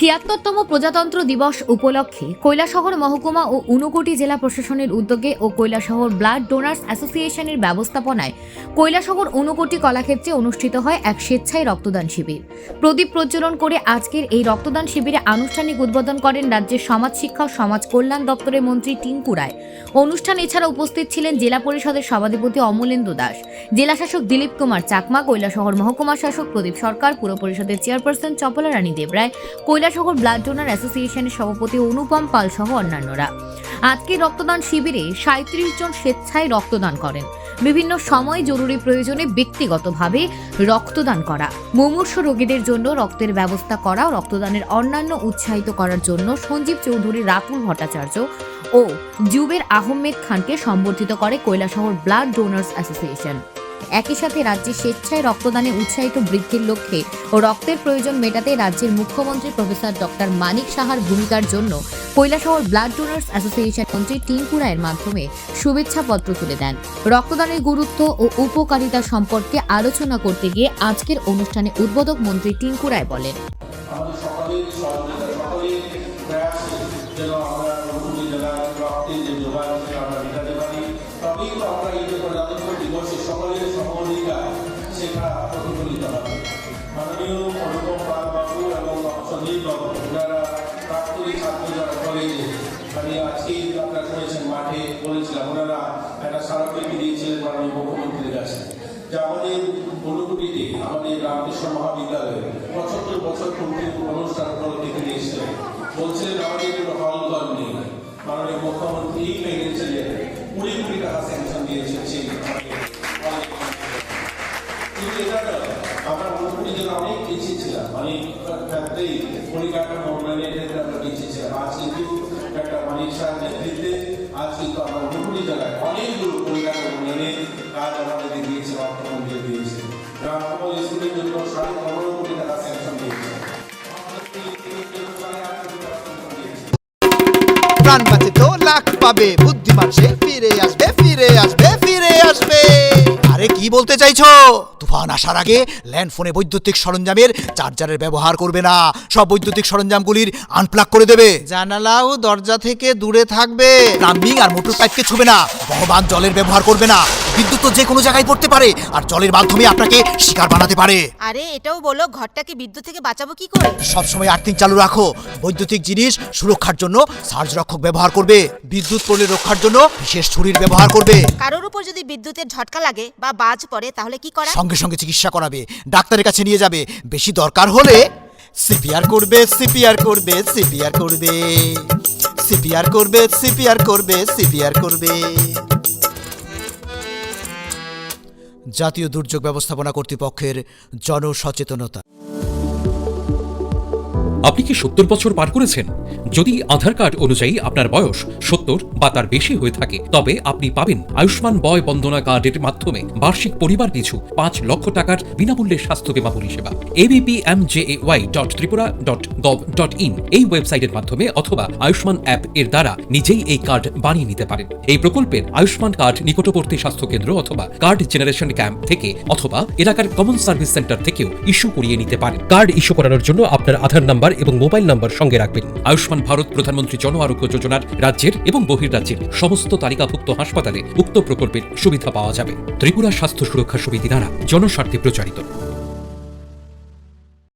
ছিয়াত্তরতম প্রজাতন্ত্র দিবস উপলক্ষে কৈলাসহর মহকুমা ও ঊনকোটি জেলা প্রশাসনের উদ্যোগে ও কৈলাসহর ব্লাড ডোনার্স অ্যাসোসিয়েশনের ব্যবস্থাপনায় কৈলাসহর ঊনকোটি কলাক্ষেত্রে অনুষ্ঠিত হয় এক স্বেচ্ছায় রক্তদান শিবির। প্রদীপ প্রজ্বলন করে আজকের এই রক্তদান শিবিরে আনুষ্ঠানিক উদ্বোধন করেন রাজ্যের সমাজ শিক্ষা ও সমাজ কল্যাণ দপ্তরের মন্ত্রী টিঙ্কু রায়। অনুষ্ঠান এছাড়া উপস্থিত ছিলেন জেলা পরিষদের সভাধিপতি অমলেন্দু দাস, জেলা শাসক দিলীপ কুমার চাকমা, কৈলাসহর মহকুমা শাসক প্রদীপ সরকার, পুর পরিষদের chairperson Chapala Rani Debroy Kailashahar blood donor অ্যাসোসিয়েশনের সভাপতি অনুপম পাল সহ অন্যান্যরা। আজকে রক্তদান শিবিরে সাঁত্রিশ জন স্বেচ্ছায় রক্তদান করেন। বিভিন্ন সময় জরুরি প্রয়োজনে ব্যক্তিগতভাবে রক্তদান করা। মুমূর্ষ রোগীদের জন্য রক্তের ব্যবস্থা করা, রক্তদানের অন্যান্য উৎসাহিত করার জন্য সঞ্জীব চৌধুরী, রাতুল ভট্টাচার্য ও জুবের আহমেদ খানকে সম্বর্ধিত করে কৈলাসহর ব্লাড ডোনার্স অ্যাসোসিয়েশন। একই সাথে রাজ্যে স্বেচ্ছায় রক্তদানে উৎসাহিত বৃদ্ধির লক্ষ্যে ও রক্তের প্রয়োজন মেটাতে রাজ্যের মুখ্যমন্ত্রী প্রফেসর ডক্টর মানিক সাহার ভূমিকার জন্য কৈলাসহর ব্লাড ডোনার্স অ্যাসোসিয়েশন মন্ত্রী টিঙ্কু রায়ের মাধ্যমে শুভেচ্ছাপত্র তুলে দেন। রক্তদানের গুরুত্ব ও উপকারিতা সম্পর্কে আলোচনা করতে গিয়ে আজকের অনুষ্ঠানে উদ্বোধক মন্ত্রী টিঙ্কু রায় বলেন। আমরা আমরা এই যে প্রজাতন্ত্র দিবসে সকলের সহযোগিতা সেটা প্রতিফলিত হবে মাননীয় অনুপম পাল বাবু এবং সঞ্জীব বাবু, ওনারা প্রাক্তনী ছাত্র যারা কলেজে আমি আজকে আপনারা শুনেছেন, মাঠে বলেছিলাম, ওনারা একটা স্মারকলিপি দিয়েছিলেন মাননীয় মুখ্যমন্ত্রীর কাছে। যে আমাদের অনুভূতিতে আমাদের রামকৃষ্ণ মহাবিদ্যালয়ে পঁচাত্তর বছর পূর্তি অনুষ্ঠান তিনি এসেছিলেন বলছিলেন, আমাদের কোনো হল ঘর নেই। মাননীয় মুখ্যমন্ত্রী মেনেছিলেন কুড়ি কোটি টাকা স্যাংশন দিয়েছেন সেই কিন্তু এটা আমরা মোটামুটি যেন অনেক পিছিয়ে ছিলাম অনেক ক্ষেত্রেই পরিকাঠামো উন্নয়নের ক্ষেত্রে আমরা পিছিয়ে ছিলাম আজ কিন্তু একটা মানিক সাহেব নেতৃত্বে আজ কিন্তু আমরা মোটামুটি জায়গায় অনেকগুলো পরিকাঠামো উন্নয়নের কাজ আমাদের দিয়েছে অর্থমন্ত্রী দিয়েছে গ্রাম স্কুলের জন্য সাড়ে পনেরো কোটি টাকা স্যাংশন দিয়েছে প্রাণ বাঁচে তো লাখ পাবে বুদ্ধিমান সে আসবে ফিরে আসবে। আরে কি বলতে চাইছো? তুফান আসার আগে ল্যান্ড ফোনে বৈদ্যুতিক সরঞ্জামের চার্জারের ব্যবহার করবে না। সব বৈদ্যুতিক সরঞ্জামগুলির আনপ্লাগ করে দেবে। জানালাও ও দরজা থেকে দূরে থাকবে। প্লাম্বিং আর মোটর পাইপকে ছুবে না। বহবান জলের ব্যবহার করবে না। বিদ্যুৎ তো যে কোনো জায়গায় পড়তে পারে আর জলের মাধ্যমে আপনাকে শিকার বানাতে পারে। আরে এটাও বলো ঘরটাকে বিদ্যুৎ থেকে বাঁচাবো কি করে? সবসময় আর্থিং চালু রাখো। বৈদ্যুতিক জিনিস সুরক্ষার জন্য সার্জ রক্ষক ব্যবহার করবে। বিদ্যুৎ পড়লে রক্ষার জন্য বিশেষ ছুরির ব্যবহার করবে। কারোর উপর যদি বিদ্যুতের ঝটকা লাগে বা বাজ পড়ে তাহলে কি করা? সঙ্গে সঙ্গে চিকিৎসা করাবে। ডাক্তারের কাছে নিয়ে যাবে। বেশি দরকার হলে সিপিআর করবে সিপিআর করবে সিপিআর করবে। সিপিআর করবে সিপিআর করবে সিপিআর করবে। জাতীয় দুর্যোগ ব্যবস্থাপনা কর্তৃপক্ষের জনসচেতনতা। আপনি কি সত্তর বছর পার করেছেন? যদি আধার কার্ড অনুযায়ী আপনার বয়স সত্তর বা তার বেশি হয়ে থাকে, তবে আপনি পাবেন আয়ুষ্মান বয় বন্দনা কার্ডের মাধ্যমে বার্ষিক পরিবার পিছু পাঁচ লক্ষ টাকার বিনামূল্যে স্বাস্থ্য বীমা পরিষেবা। ABP M J A Y dot Tripura dot gov dot in এই ওয়েবসাইটের মাধ্যমে অথবা আয়ুষ্মান অ্যাপ এর দ্বারা নিজেই এই কার্ড বানিয়ে নিতে পারেন। এই প্রকল্পের আয়ুষ্মান কার্ড নিকটবর্তী স্বাস্থ্য কেন্দ্র অথবা কার্ড জেনারেশন ক্যাম্প থেকে অথবা এলাকার কমন সার্ভিস সেন্টার থেকেও ইস্যু করিয়ে নিতে পারেন। কার্ড ইস্যু করানোর জন্য আপনার আধার নাম্বার এবং মোবাইল নম্বর সঙ্গে রাখবেন। আয়ুষ্মান ভারত প্রধানমন্ত্রী জন আরোগ্য যোজনার রাজ্যের এবং বহির্রাজ্যের সমস্ত তালিকাভুক্ত হাসপাতালে উক্ত প্রকল্পের সুবিধা পাওয়া যাবে। ত্রিপুরা স্বাস্থ্য সুরক্ষা সমিতি দ্বারা জনস্বার্থে প্রচারিত।